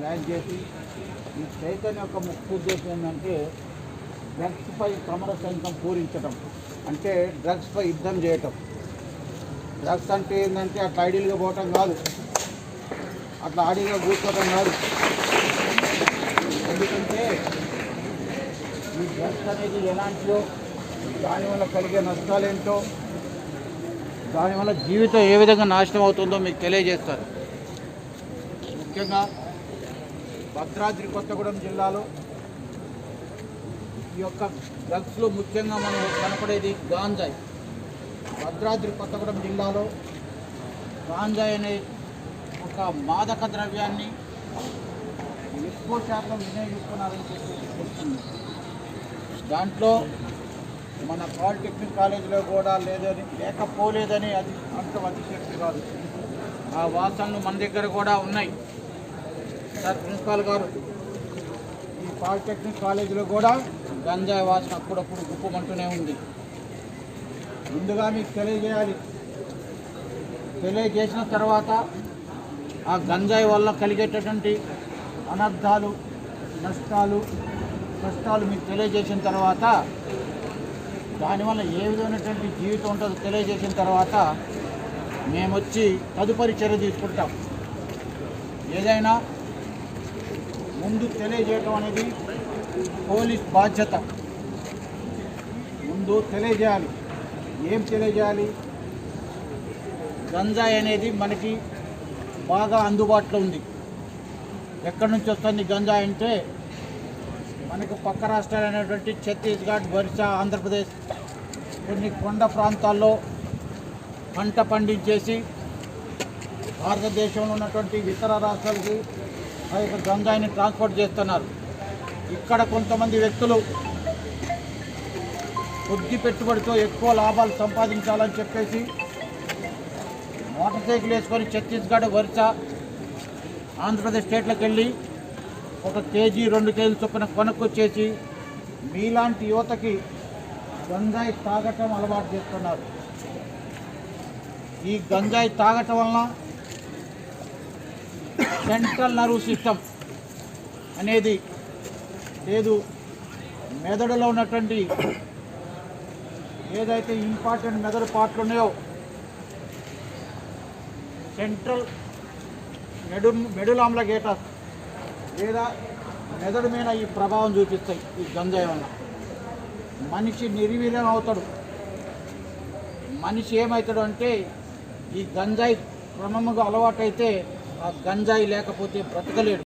Plan చేసి ఈ చైతన్య యొక్క ముఖ్య ఉద్దేశం ఏంటంటే డ్రగ్స్పై సమర సైనికం పూరించడం అంటే డ్రగ్స్పై యుద్ధం చేయటం. డ్రగ్స్ అంటే ఏంటంటే అట్లా ఐడియల్గా పోవటం కాదు. అట్లా ఆడిగా కూర్చోవటం కాదు. ఎందుకంటే ఈ డ్రగ్స్ అనేది ఎలాంటిదో దానివల్ల కలిగే నష్టాలేంటో దానివల్ల జీవితం ఏ విధంగా నాశనం అవుతుందో మీకు తెలియజేస్తారు ముఖ్యంగా భద్రాద్రి కొత్తగూడెం జిల్లాలో ఈ యొక్క డ్రగ్స్లో ముఖ్యంగా మనం కనపడేది గాంజాయి. భద్రాద్రి కొత్తగూడెం జిల్లాలో గాంజాయి అనే ఒక మాదక ద్రవ్యాన్ని ఎక్కువ శాతం వినియోగిస్తున్నారని చెప్పి తెలుస్తుంది దాంట్లో మన పాలిటెక్నిక్ కాలేజీలో కూడా లేదని లేకపోలేదని అది అంత అతిశక్తి కాదు. ఆ వాసనలు మన దగ్గర కూడా ఉన్నాయి. సార్ ప్రిన్సిపాల్ గారు ఈ పాలిటెక్నిక్ కాలేజీలో కూడా గంజాయి వాసన అప్పుడప్పుడు గుప్పమంటూనే ఉంది. ముందుగా మీకు తెలియజేయాలి. తెలియజేసిన తర్వాత ఆ గంజాయి వల్ల కలిగేటటువంటి అనర్థాలు నష్టాలు కష్టాలు మీకు తెలియజేసిన తర్వాత దానివల్ల ఏ విధమైనటువంటి జీవితం ఉంటుందో తెలియజేసిన తర్వాత మేము వచ్చి తదుపరి చర్య తీసుకుంటాం. ఏదైనా ముందు తెలియజేయటం అనేది పోలీస్ బాధ్యత. ముందు తెలియజేయాలి. ఏం తెలియజేయాలి? గంజాయి అనేది మనకి బాగా అందుబాటులో ఉంది. ఎక్కడి నుంచి వస్తుంది గంజాయి అంటే మనకు పక్క రాష్ట్రాలైనటువంటి ఛత్తీస్గఢ్ ఒరిస్సా ఆంధ్రప్రదేశ్ కొన్ని కొండ ప్రాంతాల్లో పంట పండించేసి భారతదేశంలో ఉన్నటువంటి ఇతర రాష్ట్రాలకి ఆ యొక్క గంజాయిని ట్రాన్స్పోర్ట్ చేస్తున్నారు. ఇక్కడ కొంతమంది వ్యక్తులు కొద్ది పెట్టుబడితో ఎక్కువ లాభాలు సంపాదించాలని చెప్పేసి మోటార్ సైకిల్ వేసుకొని ఛత్తీస్గఢ్ ఒరిస్సా ఆంధ్రప్రదేశ్ స్టేట్లకు వెళ్ళి ఒక కేజీ రెండు కేజీలు చొప్పున కొనుక్కొచ్చేసి మీలాంటి యువతకి గంజాయి తాగటం అలవాటు చేస్తున్నారు. ఈ గంజాయి తాగటం వలన సెంట్రల్ నర్వ్ సిస్టమ్ అనేది లేదు. మెదడులో ఉన్నటువంటి ఏదైతే ఇంపార్టెంట్ మెదడు పార్ట్లు ఉన్నాయో సెంట్రల్ మెడు మెడులాంల గేటస్ లేదా మెదడు మీద ఈ ప్రభావం చూపిస్తాయి ఈ గంజాయి వల్ల. మనిషి నిర్వీర్యం అవుతాడు. మనిషి ఏమవుతాడు అంటే ఈ గంజాయి క్రమముగా అలవాటైతే ఆ గంజాయి లేకపోతే బ్రతకలేడు.